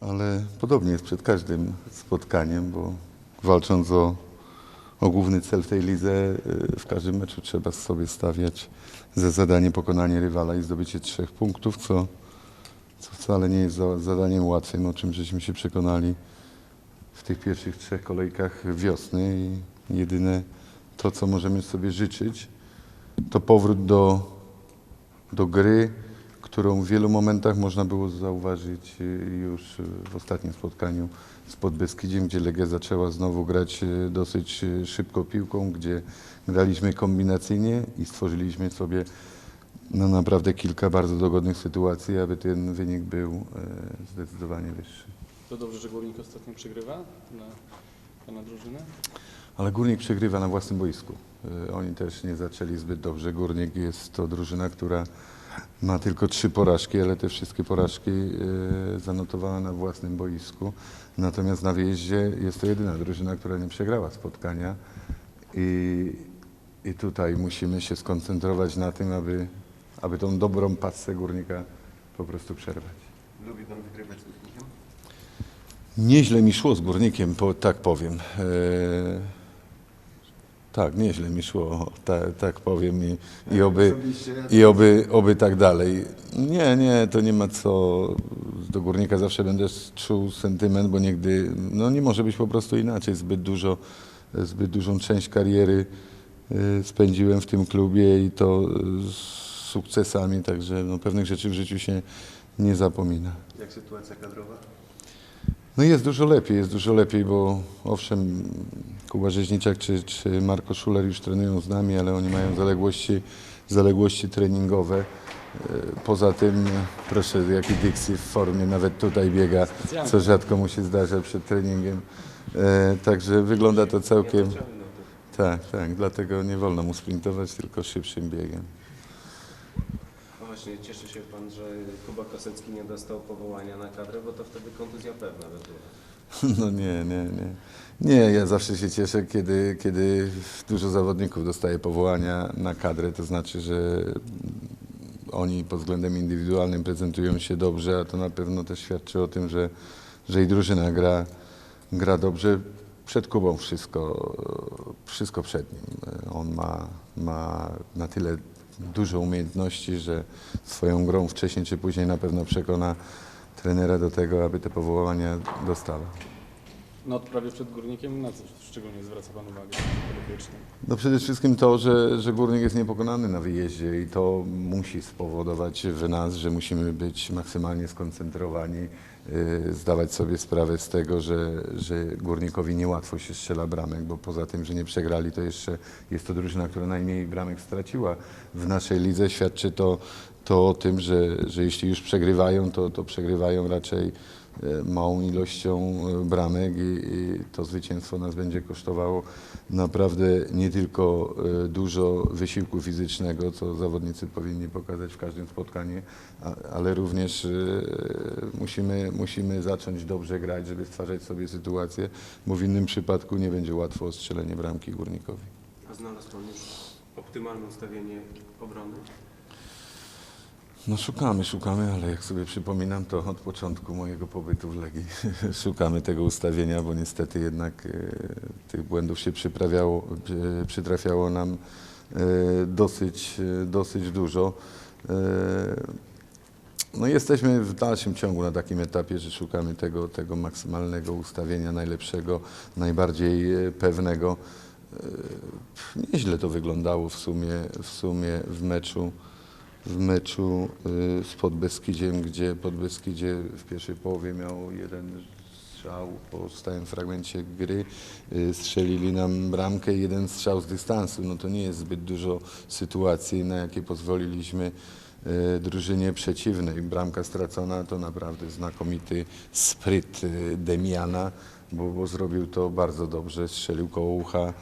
ale podobnie jest przed każdym spotkaniem, bo walcząc o, o główny cel w tej lidze, y, w każdym meczu trzeba sobie stawiać za zadanie pokonanie rywala i zdobycie trzech punktów, co, co wcale nie jest za, zadaniem łatwym, o czym żeśmy się przekonali w tych pierwszych trzech kolejkach wiosny. I jedyne to, co możemy sobie życzyć, to powrót do, do gry, którą w wielu momentach można było zauważyć y, już w ostatnim spotkaniu z Podbeskidziem, gdzie Legia zaczęła znowu grać y, dosyć y, szybko piłką, gdzie graliśmy kombinacyjnie i stworzyliśmy sobie no, naprawdę kilka bardzo dogodnych sytuacji, aby ten wynik był zdecydowanie wyższy. To dobrze, że Górnik ostatnio przegrywa dla pana drużyny? Ale Górnik przegrywa na własnym boisku. Oni też nie zaczęli zbyt dobrze. Górnik jest to drużyna, która ma tylko trzy porażki, ale te wszystkie porażki y, zanotowała na własnym boisku. Natomiast na wyjeździe jest to jedyna drużyna, która nie przegrała spotkania. I, i tutaj musimy się skoncentrować na tym, aby, aby tą dobrą pasę Górnika po prostu przerwać. Lubi Pan wygrywać z Górnikiem? Nieźle mi szło z górnikiem, po, tak powiem. E, tak, nieźle mi szło, ta, tak powiem i, i, oby, i oby, oby tak dalej. Nie, nie, to nie ma co. Do górnika zawsze będę czuł sentyment, bo nigdy, no nie może być po prostu inaczej. Zbyt dużo, zbyt dużą część kariery e, spędziłem w tym klubie i to z sukcesami, także no, pewnych rzeczy w życiu się nie zapomina. Jak sytuacja kadrowa? No jest dużo lepiej, jest dużo lepiej, bo owszem, Kuba Rzeźniczak czy, czy Marko Szuler już trenują z nami, ale oni mają zaległości, zaległości treningowe. E, Poza tym, proszę, jaki Dixie w formie, nawet tutaj biega, co rzadko mu się zdarza przed treningiem. E, Także wygląda to całkiem... Tak, tak, dlatego nie wolno mu sprintować, tylko szybszym biegiem. Właśnie, cieszy się Pan, że Kuba Kosecki nie dostał powołania na kadrę, bo to wtedy kontuzja pewna by była. No nie, nie, nie. Nie, ja zawsze się cieszę, kiedy, kiedy dużo zawodników dostaje powołania na kadrę, to znaczy, że oni pod względem indywidualnym prezentują się dobrze, a to na pewno też świadczy o tym, że, że i drużyna gra, gra dobrze. Przed Kubą wszystko, wszystko przed nim. On ma, ma na tyle dużo umiejętności, że swoją grą wcześniej czy później na pewno przekona trenera do tego, aby te powołania dostawał. Na odprawie przed Górnikiem na co szczególnie zwraca pan uwagę? No przede wszystkim to, że, że Górnik jest niepokonany na wyjeździe i to musi spowodować w nas, że musimy być maksymalnie skoncentrowani, zdawać sobie sprawę z tego, że, że Górnikowi niełatwo się strzela bramek, bo poza tym, że nie przegrali, to jeszcze jest to drużyna, która najmniej bramek straciła w naszej lidze. Świadczy to, to o tym, że, że jeśli już przegrywają, to, to przegrywają raczej małą ilością e, bramek i, to zwycięstwo nas będzie kosztowało naprawdę nie tylko e, dużo wysiłku fizycznego, co zawodnicy powinni pokazać w każdym spotkaniu, ale również e, musimy, musimy zacząć dobrze grać, żeby stwarzać sobie sytuację, bo w innym przypadku nie będzie łatwo o strzelenie bramki górnikowi. A znalazł Pan już optymalne ustawienie obrony? No szukamy, szukamy, ale jak sobie przypominam, to od początku mojego pobytu w Legii szukamy tego ustawienia, bo niestety jednak e, tych błędów się przyprawiało, przy- przytrafiało nam e, dosyć, e, dosyć dużo. E, no jesteśmy w dalszym ciągu na takim etapie, że szukamy tego, tego maksymalnego ustawienia, najlepszego, najbardziej e, pewnego. E, Nieźle to wyglądało w sumie, w sumie w meczu w meczu y, z Podbeskidziem, gdzie Podbeskidzie w pierwszej połowie miał jeden strzał po stałym fragmencie gry, y, strzelili nam bramkę i jeden strzał z dystansu. No to nie jest zbyt dużo sytuacji, na jakie pozwoliliśmy y, drużynie przeciwnej. Bramka stracona to naprawdę znakomity spryt Demiana, bo, bo zrobił to bardzo dobrze, strzelił koło ucha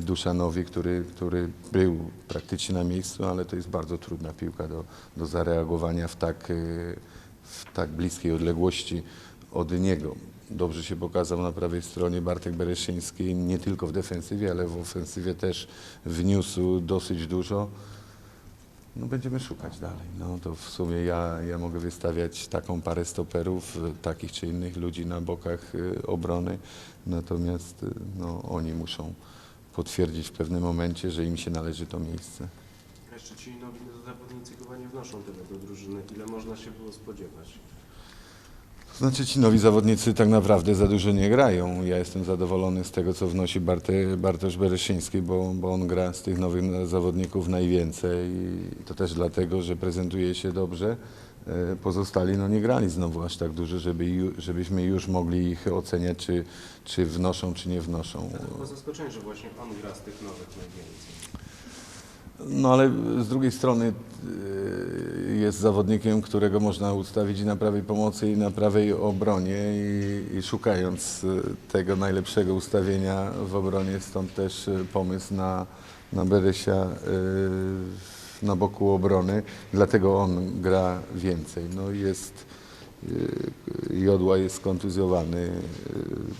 Duszanowi, który, który był praktycznie na miejscu, ale to jest bardzo trudna piłka do, do zareagowania w tak, e, w tak bliskiej odległości od niego. Dobrze się pokazał na prawej stronie Bartek Bereszyński, nie tylko w defensywie, ale w ofensywie też wniósł dosyć dużo. No będziemy szukać dalej. No to w sumie ja, ja mogę wystawiać taką parę stoperów, takich czy innych ludzi na bokach y, obrony, natomiast no, oni muszą potwierdzić w pewnym momencie, że im się należy to miejsce. A Jeszcze ci nowi zawodnicy chyba nie wnoszą tyle do drużyny, ile można się było spodziewać. To znaczy ci nowi zawodnicy tak naprawdę za dużo nie grają. Ja jestem zadowolony z tego, co wnosi Barte, Bartosz Bereszyński, bo, bo on gra z tych nowych zawodników najwięcej i to też dlatego, że prezentuje się dobrze. E, Pozostali no, nie grali znowu aż tak dużo, żeby, żebyśmy już mogli ich oceniać, czy, czy wnoszą, czy nie wnoszą. To chyba zaskoczenie, że właśnie on gra z tych nowych najwięcej. No ale z drugiej strony y, jest zawodnikiem, którego można ustawić i na prawej pomocy i na prawej obronie i, i szukając y, tego najlepszego ustawienia w obronie, stąd też pomysł na, na Beresia na boku obrony, dlatego on gra więcej. No jest y, Jodła jest skontuzjowany, y,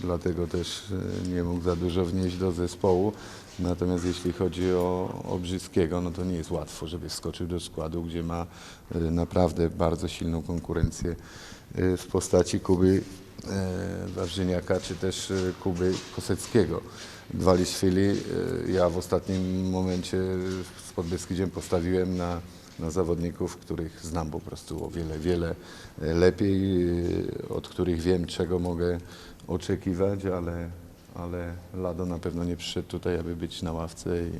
dlatego też y, nie mógł za dużo wnieść do zespołu. Natomiast jeśli chodzi o, o Brzyskiego, no to nie jest łatwo, żeby wskoczył do składu, gdzie ma naprawdę bardzo silną konkurencję w postaci Kuby Wawrzyniaka, czy też y, Kuby Koseckiego. Dwaliszwili y, ja w ostatnim momencie z Podbeskidziem postawiłem na, na zawodników, których znam po prostu o wiele, wiele e, lepiej, od których wiem, czego mogę oczekiwać, ale, ale Lado na pewno nie przyszedł tutaj, aby być na ławce i,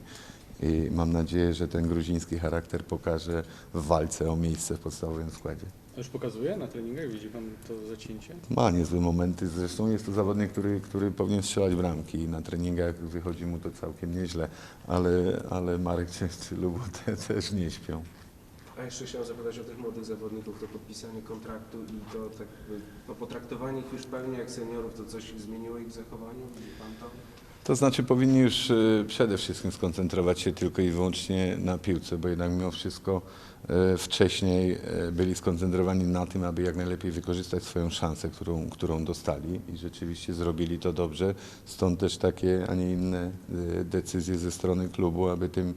i mam nadzieję, że ten gruziński charakter pokaże w walce o miejsce w podstawowym składzie. A Już pokazuje na treningach? Widzi pan to zacięcie? Ma niezłe momenty, zresztą jest to zawodnik, który, który powinien strzelać bramki i na treningach wychodzi mu to całkiem nieźle, ale, ale Marek czy, czy Lubo te, też nie śpią. A jeszcze chciałem zapytać o tych młodych zawodników, to podpisanie kontraktu i to tak jakby, no, potraktowanie ich już pełnie jak seniorów, to coś zmieniło ich w zachowaniu? Widzi pan to? To znaczy powinni już y, przede wszystkim skoncentrować się tylko i wyłącznie na piłce, bo jednak mimo wszystko y, wcześniej y, byli skoncentrowani na tym, aby jak najlepiej wykorzystać swoją szansę, którą, którą dostali i rzeczywiście zrobili to dobrze. Stąd też takie, a nie inne decyzje ze strony klubu, aby tym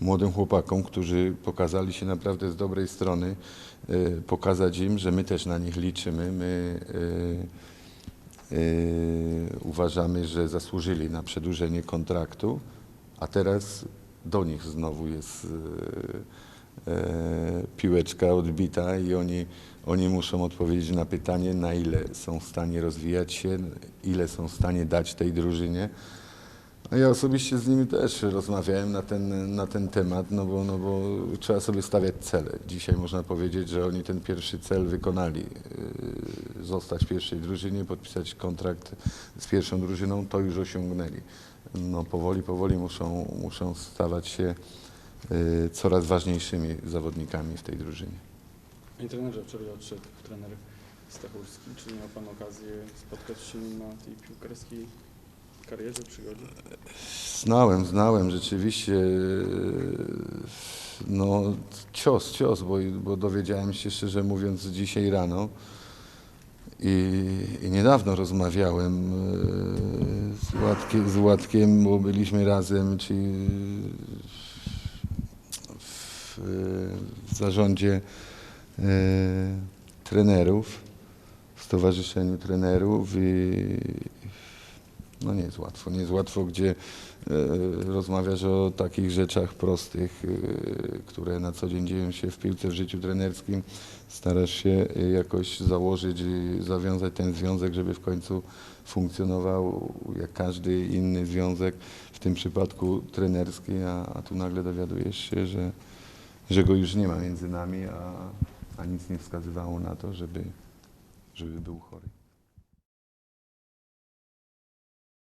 młodym chłopakom, którzy pokazali się naprawdę z dobrej strony, pokazać im, że my też na nich liczymy. My, uważamy, że zasłużyli na przedłużenie kontraktu, a teraz do nich znowu jest yy, yy, piłeczka odbita i oni, oni muszą odpowiedzieć na pytanie, na ile są w stanie rozwijać się, ile są w stanie dać tej drużynie. A ja osobiście z nimi też rozmawiałem na ten, na ten temat, no bo, no bo trzeba sobie stawiać cele. Dzisiaj można powiedzieć, że oni ten pierwszy cel wykonali. Yy, Zostać w pierwszej drużynie, podpisać kontrakt z pierwszą drużyną, to już osiągnęli. No powoli, powoli muszą, muszą stawać się yy, coraz ważniejszymi zawodnikami w tej drużynie. Panie trenerze, wczoraj odszedł trener Stachurski. Czy miał pan okazję spotkać się na tej piłkarskiej karierze, przygodzie? Znałem, znałem rzeczywiście. No, cios, cios, bo, bo dowiedziałem się szczerze mówiąc dzisiaj rano i, i niedawno rozmawiałem e, z, Łatkiem, z Łatkiem, bo byliśmy razem, czy w, w zarządzie e, trenerów, w stowarzyszeniu trenerów i no nie jest łatwo. Nie jest łatwo, gdzie e, rozmawiasz o takich rzeczach prostych, e, które na co dzień dzieją się w piłce, w życiu trenerskim. Starasz się jakoś założyć zawiązać ten związek, żeby w końcu funkcjonował jak każdy inny związek, w tym przypadku trenerski, a, a tu nagle dowiadujesz się, że, że go już nie ma między nami, a, a nic nie wskazywało na to, żeby, żeby był chory.